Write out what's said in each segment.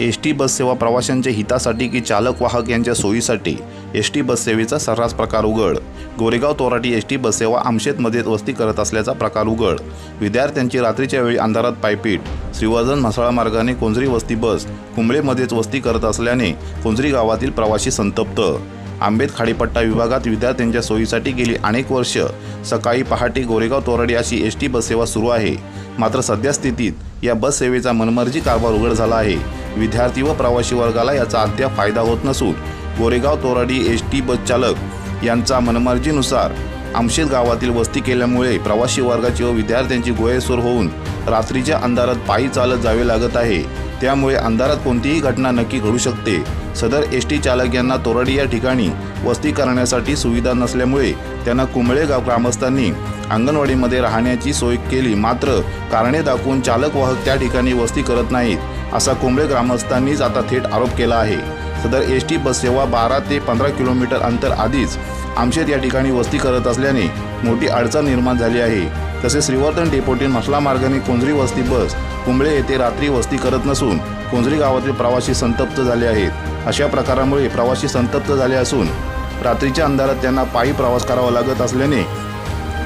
S T बससेवा प्रवाशांच्या हितासाठी की चालक वाहक यांच्या सोयीसाठी? एस टी बससेवेचा सर्रास प्रकार उघड. गोरेगाव तोराटी एस टी बससेवा आमशेतमध्ये वस्ती करत असल्याचा प्रकार उघड. विद्यार्थ्यांची रात्रीच्या वेळी अंधारात पायपीट. श्रीवर्धन म्हसळा मार्गाने कोंजरी वस्ती बस कुंबळेमध्येच वस्ती करत असल्याने कोंजरी गावातील प्रवासी संतप्त. आंबेत खाडीपट्टा विभागात विद्यार्थ्यांच्या सोयीसाठी गेली अनेक वर्ष. सकाळी पहाटे गोरेगाव तोराडी अशी एस टी बससेवा सुरू आहे. मात्र सध्या स्थितीत या बससेवेचा मनमर्जी कारभार उघड झाला आहे. विद्यार्थी व प्रवासी वर्गाला याचा अद्याप फायदा होत नसून Goregaon Toradi S T bus चालक यांचा मनमर्जीनुसार आमशेत गावातील वस्ती केल्यामुळे प्रवासी वर्गाची व विद्यार्थ्यांची गोयेसूर होऊन रात्रीच्या अंधारात पायी चालत जावे लागत आहे. त्यामुळे अंधारात कोणतीही घटना नक्की घडू शकते. सदर एस टी चालक यांना तोराडी या ठिकाणी वस्ती करण्यासाठी सुविधा नसल्यामुळे त्यांना कुंबळे गाव ग्रामस्थांनी अंगणवाडीमध्ये राहण्याची सोय केली. मात्र कारणे दाखवून चालक वाहक त्या ठिकाणी वस्ती करत नाहीत. असा कुंबळे ग्रामस्थांनीच आता थेट आरोप केला आहे. सदर एस टी बस सेवा बारा ते पंधरा किलोमीटर अंतर आधीच आमशेत या ठिकाणी वस्ती करत असल्याने मोठी अडचण निर्माण झाली आहे. तसेच श्रीवर्धन डेपोटीन मसला मार्गाने कोंजरी वस्ती बस कुंबळे येथे रात्री वस्ती करत नसून कोंजरी गावातील प्रवासी संतप्त झाले आहेत. अशा प्रकारामुळे प्रवासी संतप्त झाले असून रात्रीच्या अंधारात त्यांना पायी प्रवास करावा लागत असल्याने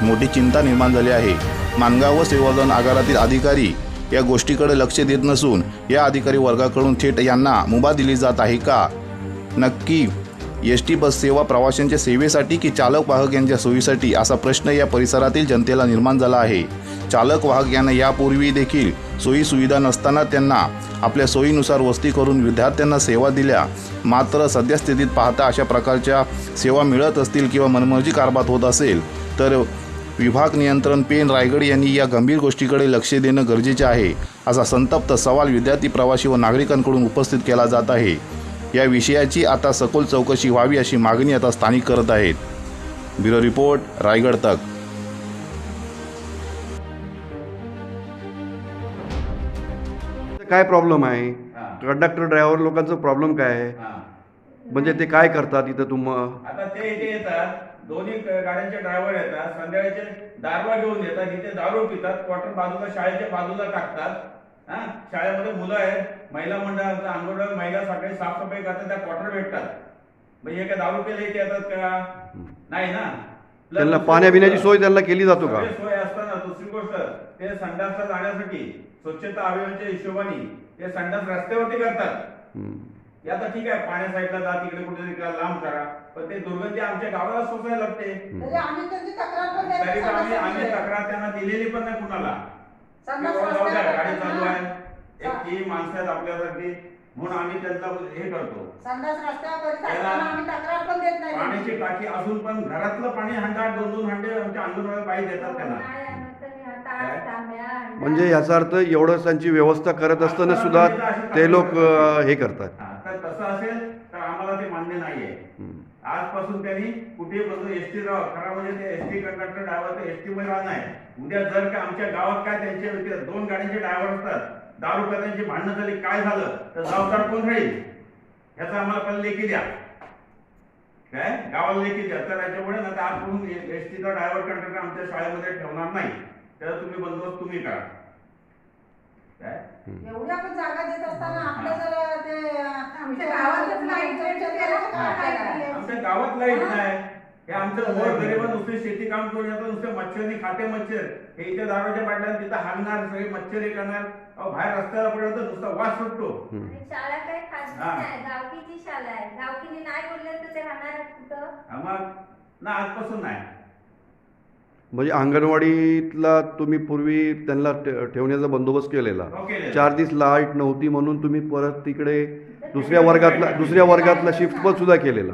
मोठी चिंता निर्माण झाली आहे. मानगाव व श्रीवर्धन आगारातील अधिकारी या गोष्टीकडे लक्ष देत नसून या अधिकारी वर्गाकडून थेट यांना मुभा दिली जात आहे का? नक्की. एस टी बस सेवा प्रवाशांच्या सेवेसाठी की चालक वाहक यांच्या सोयीसाठी असा प्रश्न या परिसरातील जनतेला निर्माण झाला आहे. चालक वाहक यांना यापूर्वी देखील सोयी सुविधा नसताना त्यांना आपल्या सोयीनुसार वस्ती करून विद्यार्थ्यांना सेवा दिल्या. मात्र सध्या स्थितीत पाहता अशा प्रकारच्या सेवा मिळत असतील किंवा मनमर्जी कारभार होत असेल तर विभाग नियंत्रण पेन रायगड यांनी या गंभीर गोष्टीकडे लक्ष देणं गरजेचे आहे असा संतप्त सवाल विद्यार्थी प्रवासी व नागरिकांकडून उपस्थित केला जात आहे. या विषयाची आता सखोल चौकशी व्हावी अशी मागणी आता स्थानिक करत आहेत. ब्युरो रिपोर्ट रायगड तक. काय प्रॉब्लेम आहे? हा. कंडक्टर ड्रायव्हर लोकांचं प्रॉब्लेम काय आहे. म्हणजे ते काय करतात इथं तुम आता ते इथे येतात दोन्ही गाड्यांचे ड्रायव्हर येतात संध्याकाळचे दारवा घेऊन येतात इथे दारू पितात क्वार्टर बाजूला शाळेच्या बाजूला टाकतात. हा? शाळेमध्ये मुलं आहेत महिला मंडळाचा अंगणवाडी महिला सकाळी साफसफाई करतात त्या क्वार्टर भेटतात. म्हणजे हे काय दारू पेले इथे येतात का? नाही ना? त्यांना गोष्ट- सोय त्यांना केली जातो का? सोय असताना दुसरी गोष्ट ते संडासला जाण्यासाठी स्वच्छता अभियानाच्या हिशोबाने ते संडास रस्त्यावरती करतात. आता ठीक आहे पाण्या साईडला जा तिकडे कुठेतरी लांब करा. पण ते दुर्गंधी आमच्या गावाला सोसायला लागते. म्हणजे आम्ही त्यांची तक्रार पण तरी पण आम्ही आम्ही. तक्रार त्यांना दिलेली पण नाही कुणाला. संडास की बाबा जाऊ द्या, रस्त्यावर गाडी चालू आहे. हा. एक ती माणसं आहेत आपल्यासाठी म्हणून आम्ही त्यांचा हे करतो. संडास रस्त्यावर करीत त्याला- असताना आम्ही तक्रार पण देत नाही. पाण्याची टाकी असून पण घरातलं पाणी हंडा दोन दोन हंडे आमच्या अंगणवाडी बाई देतात त्यांना म्हणजे याचा अर्थ एवढं त्यांची व्यवस्था करत असताना सुद्धा ते लोक अं, हे करतात. हा, तर तसं असेल तर आम्हाला ते मान्य नाहीये. आजपासून त्यांनी कुठेही बसून एस टी राहावं खरा म्हणजे ते एस टी कंडक्टर ड्रायव्हर ते एसटी मध्ये राहणार उद्या जर का आमच्या गावात काय त्यांचे दोन गाड्यांचे ड्रायव्हर असतात दारू त्यांची भांडणं झाली काय झालं तर जबाबदार कोण राहील? याचा आम्हाला पण लेखी द्या. काय? गावाला लेखी द्या. तर याच्यामुळे ना आजपासून एसटीचा ड्रायव्हर कंडक्टर आमच्या शाळेमध्ये ठेवणार नाही. त्याचा तुम्ही बंदोबस्त तुम्ही करा. काय? एवढी आपण जागा देत असताना आपलं जर ते आमच्या गावातच लाइट काय काय? आमच्या गावात लाइट हा. नाही. हे आमचं मोर गरीब नुसते शेती काम करून येतात नुसते मच्छरनी खाते मच्छर. हे इथे दारूच्या बाटल्या तिथं हागणार सगळे मच्छर हे करणार. अहो बाहेर रस्त्याला पडलं तर नुसता वास सुटतो. शाळा हा. नाही गावकीची शाळा आहे. गावकीने नाही बोलले तर ते राहणार कुठं? हा मग? ना आजपासून नाही. म्हणजे अंगणवाडीतला तुम्ही पूर्वी त्यांना ठे- ठेवण्याचा बंदोबस्त केलेला. हो केलेलं. चार दिवस लाइट नव्हती म्हणून तुम्ही परत तिकडे दुसऱ्या वर्गातला दुसऱ्या वर्गातला शिफ्ट पण सुद्धा केलेला.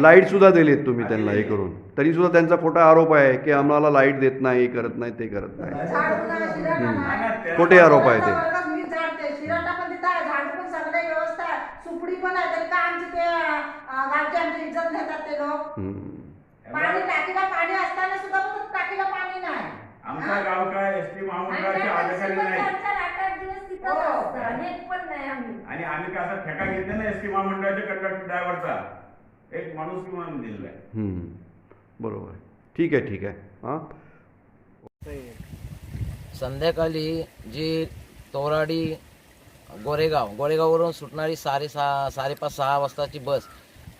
लाइट सुद्धा दिलीत तुम्ही त्यांना हे करून. तरी सुद्धा त्यांचा खोटा आरोप आहे की आम्हाला लाइट देत नाही करत नाही ते करत नाही. हा खोटे आरोप आहे ते. पण तिथं आहे झाडू पण सगळे व्यवस्था आहे. सुपडी पण आहे तरी का आमची ते गावची आमची इज्जत घेतात ते लोक. पाणी टाकीला पाणी असताना सुद्धा पण टाकीला पाणी नाही. आमचा गाव काय? एसटी महामंडळाचे अधिकारी नाही. आठ आठ दिवस तिथं हो. आणि एक पण नाही आम्ही. आणि आम्ही काय असा ठेका घेतला ना एसटी महामंडळाच्या कंडक्टर ड्रायव्हरचा एक माणूस किंवा दिलेला आहे. हम्म. बरोबर. ठीक आहे ठीक आहे. हां? संध्याकाळी जी तोराडी गोरेगाव गोरेगाववरून सुटणारी साडेसहा साडेपाच सहा वाजताची बस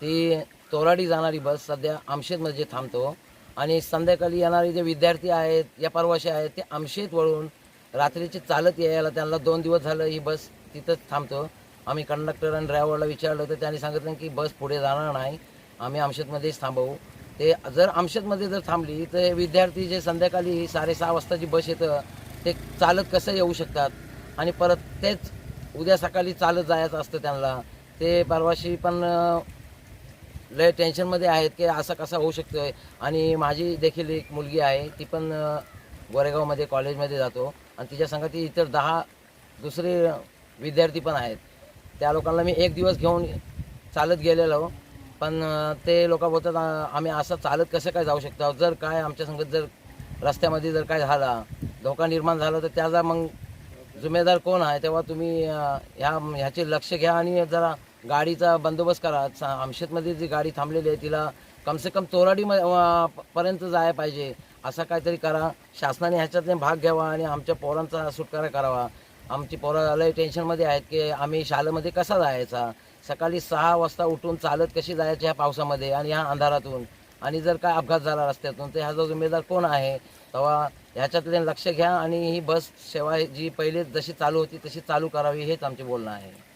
ती तोराडी जाणारी बस सध्या आमशेतमध्ये थांबतो आणि संध्याकाळी येणारे जे विद्यार्थी आहेत या परवाशी आहेत ते आमशेत वळून रात्रीचे चालत यायला त्यांना दोन दिवस झालं ही बस तिथंच थांबतो. आम्ही कंडक्टर आणि ड्रायव्हरला विचारलं तर त्यांनी सांगितलं की बस पुढे जाणार नाही आम्ही आमशेतमध्येच थांबवू. ते जर आमशेतमध्ये जर थांबली तर हे विद्यार्थी जे संध्याकाळी साडेसहा वाजताची बस येतं ते चालत कसं येऊ शकतात? आणि परत तेच उद्या सकाळी चालत जायचं असतं त्यांना. ते परवाशी पण लय टेन्शनमध्ये आहेत की असं कसं होऊ शकतं आणि माझी देखील एक मुलगी आहे ती पण गोरेगावमध्ये कॉलेजमध्ये जातो. आणि तिच्या संगती इतर दहा दुसरे विद्यार्थी पण आहेत. त्या लोकांना मी एक दिवस घेऊन चालत गेलेलो. पण ते लोक बोलतात आम्ही असं चालत कसं काय जाऊ शकतो? जर काय आमच्या संगत जर रस्त्यामध्ये जर काय झाला धोका निर्माण झाला तर त्याचा मग जुमेदार कोण आहे? तेव्हा तुम्ही ह्या ह्याचे लक्ष घ्या आणि जरा गाडीचा बंदोबस्त करा. सा- आमशेतमध्ये जी गाडी थांबलेली आहे तिला कमसे कम तोराडी म- पर्यंत जायला पाहिजे. असं काहीतरी करा. शासनाने ह्याच्यातले भाग घ्यावा आणि आमच्या पोरांचा सुटकारा करावा. आमची पोरं लय टेन्शनमध्ये आहेत की आम्ही शाळेमध्ये कसा जायचा? सकाळी सहा वाजता उठून चालत कशी जायची ह्या पावसामध्ये आणि ह्या अंधारातून? आणि जर काय अपघात झाला रस्त्यातून तर ह्याचा जिम्मेदार कोण आहे? तेव्हा ह्याच्यातले लक्ष घ्या आणि ही बस सेवा जी पहिले जशी चालू होती तशी चालू करावी हेच आमचे बोलणं आहे.